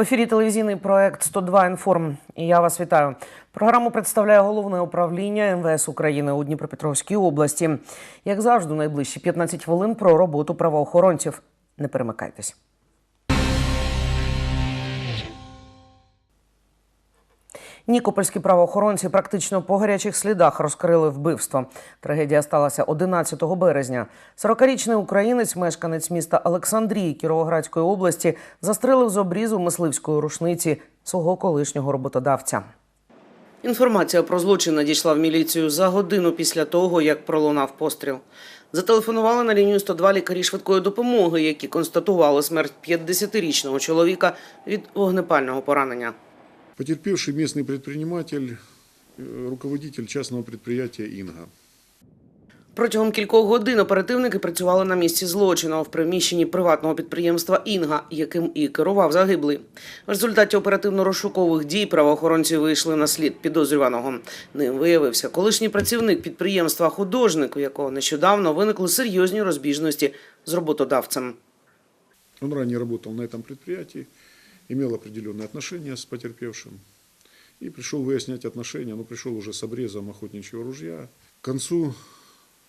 В ефірі телевізійний проект 102 інформ. І я вас вітаю. Програму представляє головне управління МВС України у Дніпропетровській області. Як завжди, найближчі 15 хвилин про роботу правоохоронців. Не перемикайтесь. Нікопольські правоохоронці практично по гарячих слідах розкрили вбивство. Трагедія сталася 11 березня. 40-річний українець, мешканець міста Олександрії Кіровоградської області, застрелив з обрізу мисливської рушниці свого колишнього роботодавця. Інформація про злочин надійшла в міліцію за годину після того, як пролунав постріл. Зателефонували на лінію 102 лікарі швидкої допомоги, які констатували смерть 50-річного чоловіка від вогнепального поранення. Потерпевший местный предприниматель, э, руководитель частного предприятия «Инга». Протягом кількох годин оперативники працювали на місці злочину в приміщенні приватного підприємства Інга, яким і керував загиблий. В результаті оперативно-розшукових дій правоохоронці вийшли на слід підозрюваного. Ним виявився колишній працівник підприємства художник, у якого нещодавно виникли серйозні розбіжності з роботодавцем. Он ранее работал на этом предприятии, Имел определенные отношения с потерпевшим и пришел выяснять отношения, но пришел уже с обрезом охотничьего ружья. К концу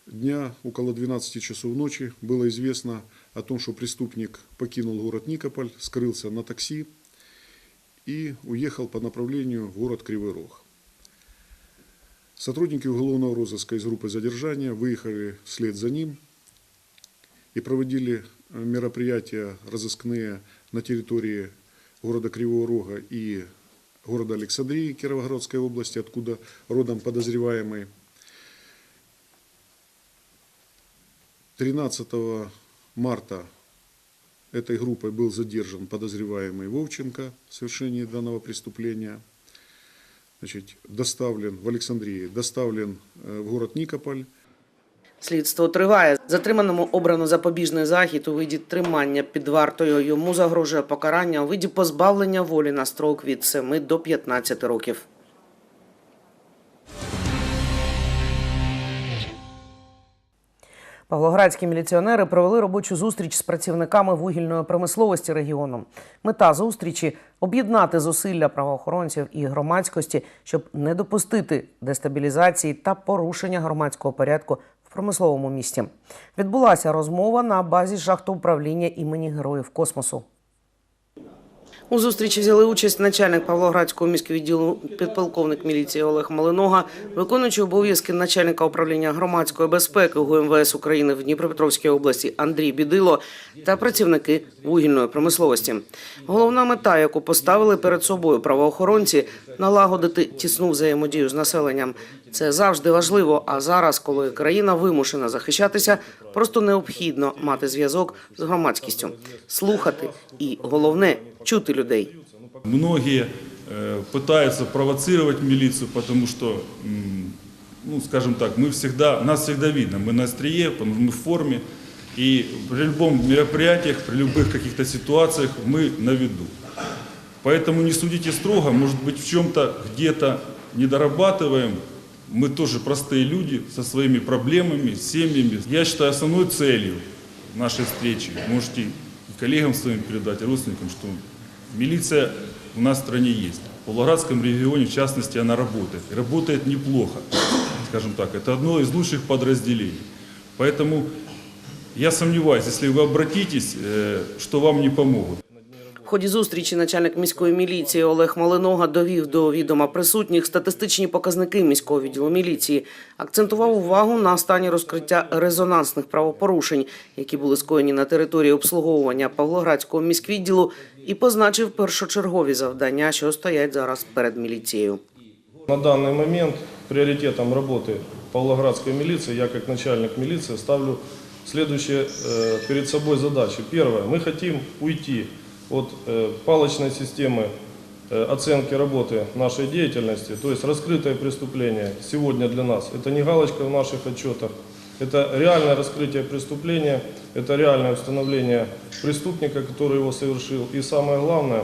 дня, около 12 часов ночи, было известно о том, что преступник покинул город Никополь, скрылся на такси и уехал по направлению в город Кривой Рог. Сотрудники уголовного розыска из группы задержания выехали вслед за ним и проводили мероприятия разыскные на территории города Кривого Рога и города Александрии Кировоградской области, откуда родом подозреваемый. 13 марта этой группой был задержан подозреваемый Вовченко в совершении данного преступления. Значит, доставлен в Александрии, доставлен э, в город Никополь. Слідство триває. Затриманому обрано запобіжний захід у виді тримання під вартою. Йому загрожує покарання у виді позбавлення волі на строк від 7 до 15 років. Павлоградські міліціонери провели робочу зустріч з працівниками вугільної промисловості регіону. Мета зустрічі об'єднати зусилля правоохоронців і громадськості, щоб не допустити дестабілізації та порушення громадського порядку промисловому місті. Відбулася розмова на базі шахтоуправління імені Героїв Космосу. У зустрічі взяли участь начальник Павлоградського міського відділу підполковник міліції Олег Малинога, виконуючий обов'язки начальника управління громадської безпеки ГУМВС України в Дніпропетровській області Андрій Бідило та працівники вугільної промисловості. Головна мета, яку поставили перед собою правоохоронці, налагодити тісну взаємодію з населенням. Це завжди важливо. А зараз, коли країна вимушена захищатися, просто необхідно мати зв'язок з громадськістю, слухати і головне чути людей. Многие э, пытаются провоцировать милицию, потому что, м, ну, скажем так, мы всегда, нас всегда видно, мы на острие, потому что мы в форме, и при любом мероприятиях, при любых каких-то ситуациях мы на виду. Поэтому не судите строго, может быть, в чем-то где-то недорабатываем, мы тоже простые люди со своими проблемами, семьями. Я считаю основной целью нашей встречи, можете и коллегам своим передать, и родственникам, что милиция у нас в стране есть. В Павлоградском регионе, в частности, она работает. И работает неплохо, скажем так. Это одно из лучших подразделений. Поэтому я сомневаюсь, если вы обратитесь, э, что вам не помогут. В ході зустрічі начальник міської міліції Олег Малинога довів до відома присутніх статистичні показники міського відділу міліції, акцентував увагу на стані розкриття резонансних правопорушень, які були скоєні на території обслуговування Павлоградського міськвідділу, і позначив першочергові завдання, що стоять зараз перед міліцією. На данный момент приоритетом работы Павлоградской милиции, я как начальник милиции ставлю следующие э, перед собой задачи. Первое, мы хотим уйти от э, палочной системы э, оценки работы нашей деятельности, то есть раскрытое преступление сегодня для нас. Это не галочка в наших отчетах, это реальное раскрытие преступления, это реальное установление преступника, который его совершил. И самое главное,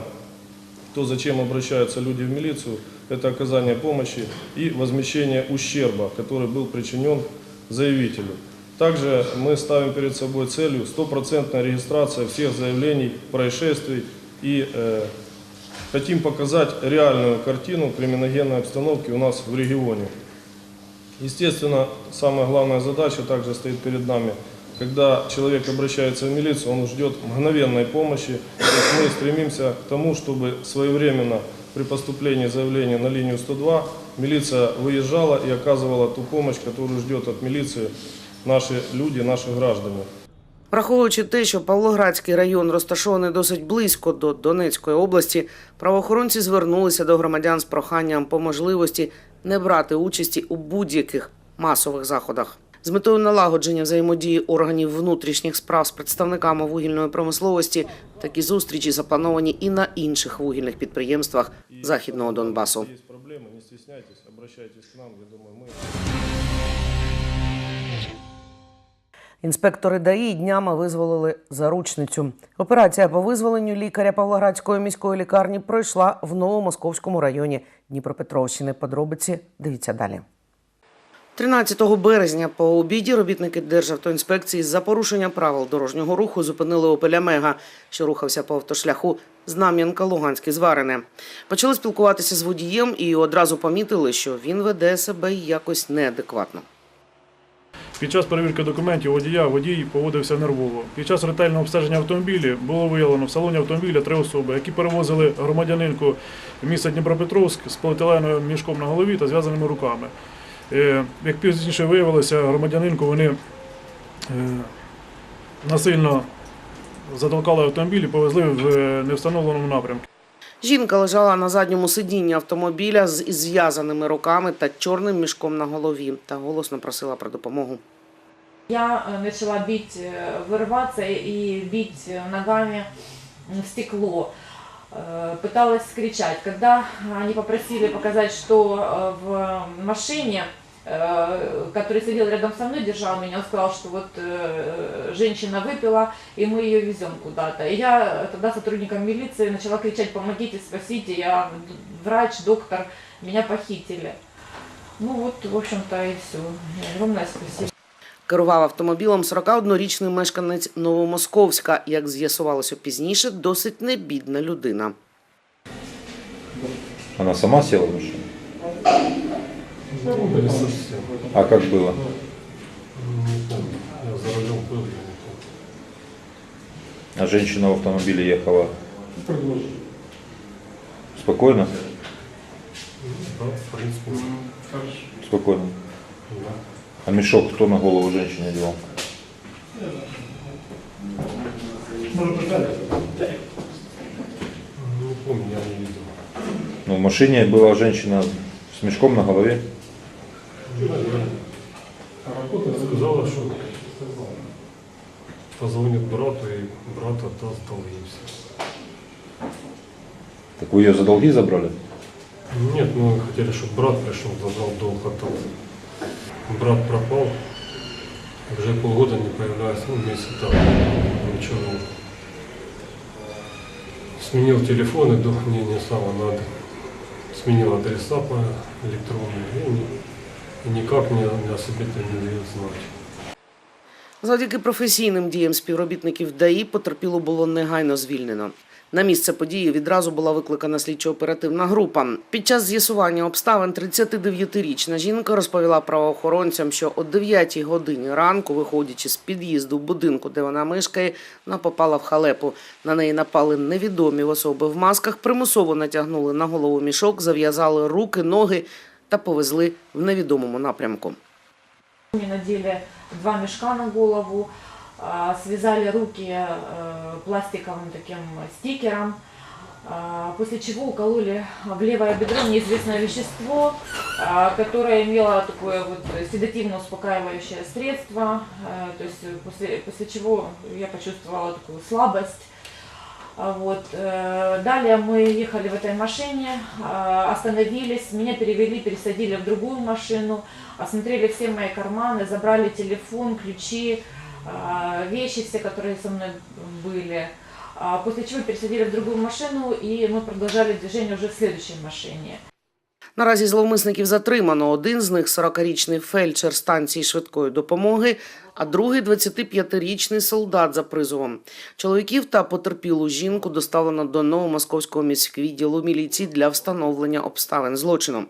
то, зачем обращаются люди в милицию, это оказание помощи и возмещение ущерба, который был причинен заявителю. Также мы ставим перед собой целью стопроцентная регистрация всех заявлений, происшествий и э, хотим показать реальную картину криминогенной обстановки у нас в регионе. Естественно, самая главная задача также стоит перед нами. Когда человек обращается в милицию, он ждет мгновенной помощи. Мы стремимся к тому, чтобы своевременно при поступлении заявления на линию 102 милиция выезжала и оказывала ту помощь, которую ждет от милиции наши люди, наши граждане. Враховуючи те, що Павлоградський район розташований досить близько до Донецької області, правоохоронці звернулися до громадян з проханням по можливості не брати участі у будь-яких масових заходах. З метою налагодження взаємодії органів внутрішніх справ з представниками вугільної промисловості такі зустрічі заплановані і на інших вугільних підприємствах західного Донбасу. Есть проблемы, не стесняйтесь, обращайтесь к нам. Я думаю, мы Інспектори ДАІ днями визволили заручницю. Операція по визволенню лікаря Павлоградської міської лікарні пройшла в Новомосковському районі Дніпропетровщини. Подробиці дивіться далі. 13 березня по обіді робітники Державтоінспекції за порушення правил дорожнього руху зупинили «Опеля Мега», що рухався по автошляху Знам'янка Луганське зварене. Почали спілкуватися з водієм і одразу помітили, що він веде себе якось неадекватно. Під час перевірки документів водія водій поводився нервово. Під час ретельного обстеження автомобілі було виявлено в салоні автомобіля три особи, які перевозили громадянинку в місто Дніпропетровськ з поліетиленовим мішком на голові та зв'язаними руками. Е, Як пізніше виявилося, громадянинку вони е, насильно затолкали автомобіль і повезли в е, невстановленому напрямку. Жінка лежала на задньому сидінні автомобіля з із зв'язаними руками та чорним мішком на голові та голосно просила про допомогу. Я э, начала бить, э, вырываться и бить э, ногами в стекло. Э, Пыталась скричать. Когда они попросили показать, что э, в машине, э, который сидел рядом со мной, держал меня, он сказал, что вот э, женщина выпила, и мы ее везем куда-то. И я тогда сотрудникам милиции начала кричать, помогите, спасите, я врач, доктор, меня похитили. Ну вот, в общем-то, и все. Огромное спасибо. Керував автомобілем 41-річний мешканець Новомосковська. Як з'ясувалося пізніше, досить небідна людина. Она сама села в машину? А как было? А женщина в автомобиле ехала спокойно? Спокойно. А мешок кто на голову не видел. Ну, в машине была женщина с мешком на голове. Сказала, что позвонит брату, и брат отдаст долги все. Так вы ее за долги забрали? Нет, мы хотели, чтобы брат пришел, забрал долг от того. Брат пропал, уже полгода не появляется, ну, месяц так, ничего. Сменил телефон, и долг мне не самое надо. Сменил адреса по электронным, и, ни- и никак мне, мне о себе это не дает знать. Завдяки професійним діям співробітників ДАІ потерпіло було негайно звільнено. На місце події відразу була викликана слідчо-оперативна група. Під час з'ясування обставин 39-річна жінка розповіла правоохоронцям, що о 9 годині ранку, виходячи з під'їзду будинку, де вона мешкає, вона попала в халепу. На неї напали невідомі особи в масках, примусово натягнули на голову мішок, зав'язали руки, ноги та повезли в невідомому напрямку. Два мешка на голову, а, связали руки э, пластиковым таким стикером, а, после чего укололи в левое бедро неизвестное вещество, а, которое имело такое вот седативно-успокаивающее средство, э, то есть после, после чего я почувствовала такую слабость. А Вот. э, Далее мы ехали в этой машине, а, остановились, меня перевели, пересадили в другую машину, осмотрели все мои карманы, забрали телефон, ключи, а, вещи все, которые со мной были. А После чего пересадили в другую машину, и мы продолжали движение уже в следующей машине. Наразі зловмисників затримано. Один з них 40-річний фельдшер станції швидкої допомоги, а другий 25-річний солдат за призовом. Чоловіків та потерпілу жінку доставлено до новомосковського міськвідділу міліції для встановлення обставин злочину.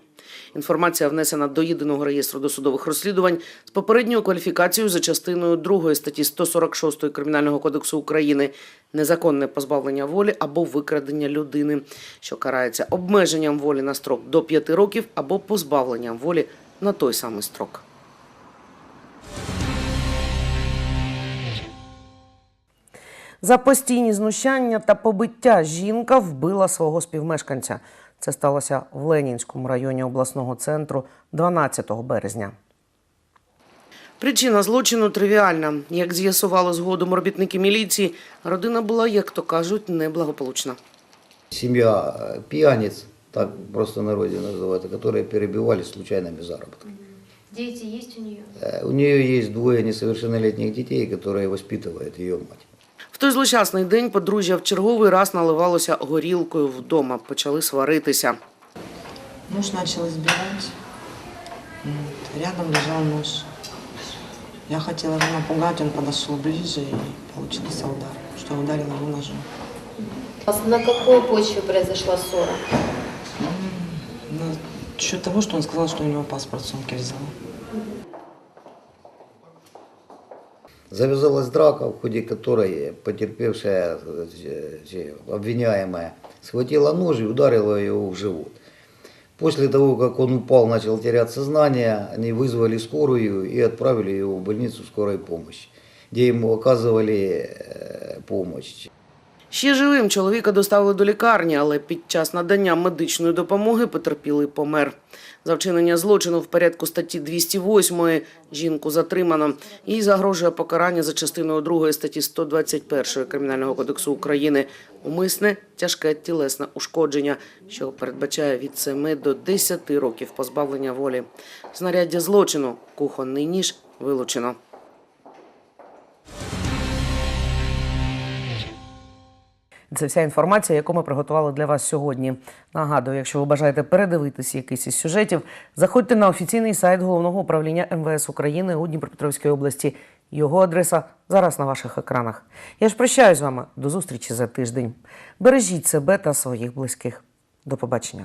Інформація внесена до єдиного реєстру досудових розслідувань з попередньою кваліфікацією за частиною 2 статті 146 Кримінального кодексу України незаконне позбавлення волі або викрадення людини, що карається обмеженням волі на строк до 5 років або позбавленням волі на той самий строк. За постійні знущання та побиття жінка вбила свого співмешканця. Це сталося в Ленінському районі обласного центру 12 березня. Причина злочину тривіальна. Як з'ясували згодом робітники міліції, родина була, як то кажуть, неблагополучна. Семья э, пьяниц, так просто в народе называют, которые перебивались случайными заработками. Дети есть у нее? Э, У нее есть двое несовершеннолетних детей, которые воспитывает ее мать. В той злощасний день подружжя в черговий раз наливалося горілкою вдома, почали сваритися. Муж начал избивать. Вот. Рядом лежал нож. Я хотела его напугать, он подошел ближе и получился удар, что я ударила его ножом. На какой почве произошла ссора? На счет того, что он сказал, что у него паспорт в сумке взяла. Завязалась драка, в ходе которой потерпевшая э, э, обвиняемая схватила нож и ударила его в живот. После того, как он упал, начал терять сознание, они вызвали скорую и отправили его в больницу скорой помощи, где ему оказывали э, помощь. Ще живим чоловіка доставили до лікарні, але під час надання медичної допомоги потерпілий помер. За вчинення злочину в порядку статті 208 жінку затримано. Їй загрожує покарання за частиною 2 статті 121 Кримінального кодексу України умисне тяжке тілесне ушкодження, що передбачає від 7 до 10 років позбавлення волі. Знаряддя злочину кухонний ніж вилучено. Це вся інформація, яку ми приготували для вас сьогодні. Нагадую, якщо ви бажаєте передивитися якийсь із сюжетів, заходьте на офіційний сайт головного управління МВС України у Дніпропетровській області. Його адреса зараз на ваших екранах. Я ж прощаюсь з вами до зустрічі за тиждень. Бережіть себе та своїх близьких. До побачення.